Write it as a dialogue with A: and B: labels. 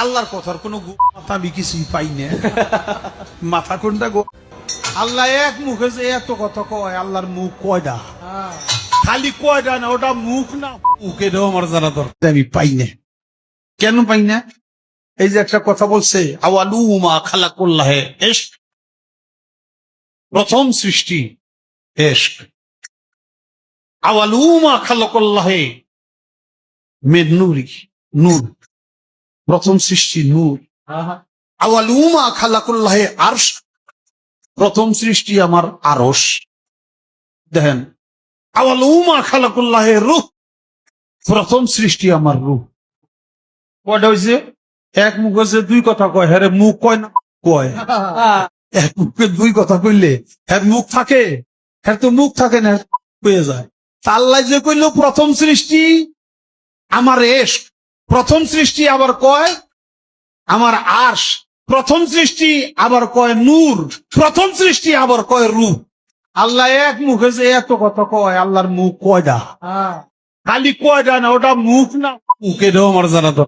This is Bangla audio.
A: আল্লাহর কথার কোনো মাথা আমি কিছুই পাই না। মাথা কোনটা গো আল্লাহ এক মুখে যে এত কথা কয় আল্লাহর মুখ কয়টা খালি কয়টা না ওটা মুখ না মুখে এটাও আমার জানা দরকার। আমি পাই না। কেন পাই না? এই যে একটা কথা বলছে আওয়ালু মা খালা করল্লাহে এস্ক প্রথম সৃষ্টি এস্ক আওয়ালু মা খালা করল্লাহে মেদ নূর। প্রথম সৃষ্টি নূর। আওয়ালুমা খালাকুল্লাহে আরশ। প্রথম সৃষ্টি আমার আরস দেখেন আওয়ালুমা খালাকুল্লাহে রূহ। প্রথম সৃষ্টি আমার রূহ। কয়টা হয়েছে এক মুখ হচ্ছে দুই কথা কয়। হ্যাঁ মুখ কয় না কয়। এক মুখে দুই কথা কইলে হ্যাঁ মুখ থাকে হ্যাঁ তো মুখ থাকে না হয়ে যায়। তাল্লাই যে কইলো প্রথম সৃষ্টি আমার এস প্রথম সৃষ্টি আবার কয়? আমার আশ প্রথম সৃষ্টি আবার কয় নূর। প্রথম সৃষ্টি আবার কয় রূপ। আল্লাহ এক মুখে যে এত কথা কয় আল্লাহর মুখ কয়টা খালি কয়টা না ওটা মুখ না মুখে দেওয়া আমার জানা তো